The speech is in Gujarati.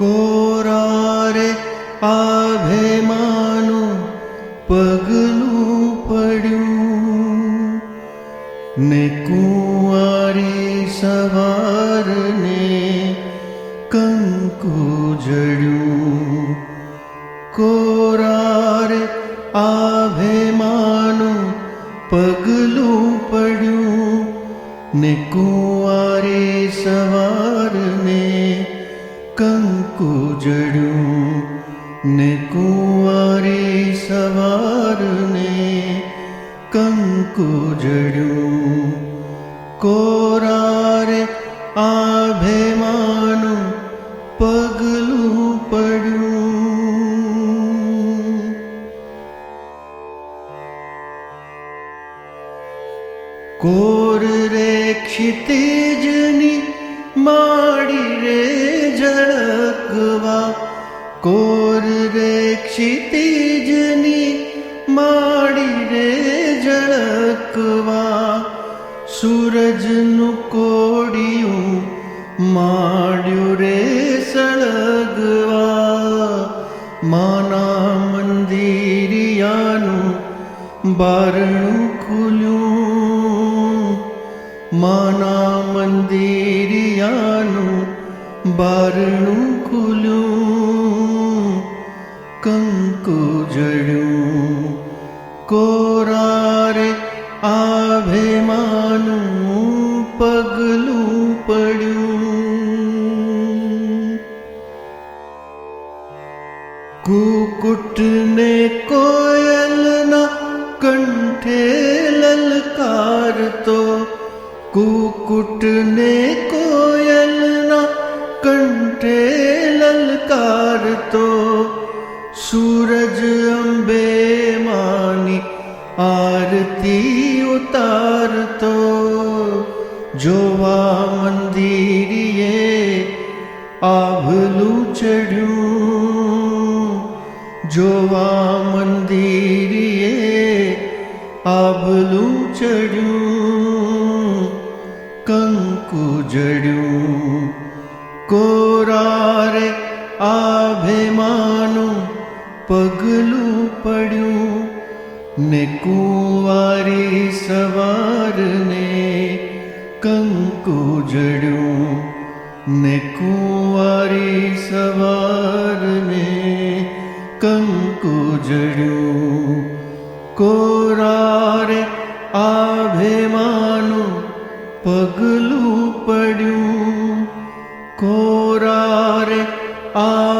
કોરારે આભેમાનું પગલું પડ્યું ને કુંવારી સવારને કંકુ જડ્યું કોરારે આભેમાનું પગલું પડ્યું ને કુંવારી સવારને કંકુ જડ્યું ને કુંવારે સવારને કંકુ જડ્યું કોરારે આભેમાનું પગલું પડ્યું કોર રે ક્ષિતિજની રે ઝળકવા કોર રે ક્ષિતિજની માડી રે ઝળકવા સૂરજનું કોડિયું માડ્યું રે સળગવા માના મંદિરિયાનું બારણું ખુલ્યું માના મંદિરિયાનું બારણું ખુલ્યું કંકુ જડ્યું કોરારે આભેમાનું પગલું પડ્યું. કુકુટને કોયલના કંઠે લલકારતો કુકુટને કોયલના કંઠે લલકારતો સૂરજ અંબે માની આરતી ઉતારતો જોવા મંદિરિયે આભલું ચઢ્યું જોવા મંદિરિયે આભલું ચઢ્યું કંકુ જડ્યું કોરારે આભેમાનું પગલું પડ્યું ને કુંવારી સવારને કંકુ જડ્યું ને કુંવારી સવારને કંકુ જડ્યું. કોરારે આભેમાનું પગલું પડ્યું. કોરારે આભેમાનું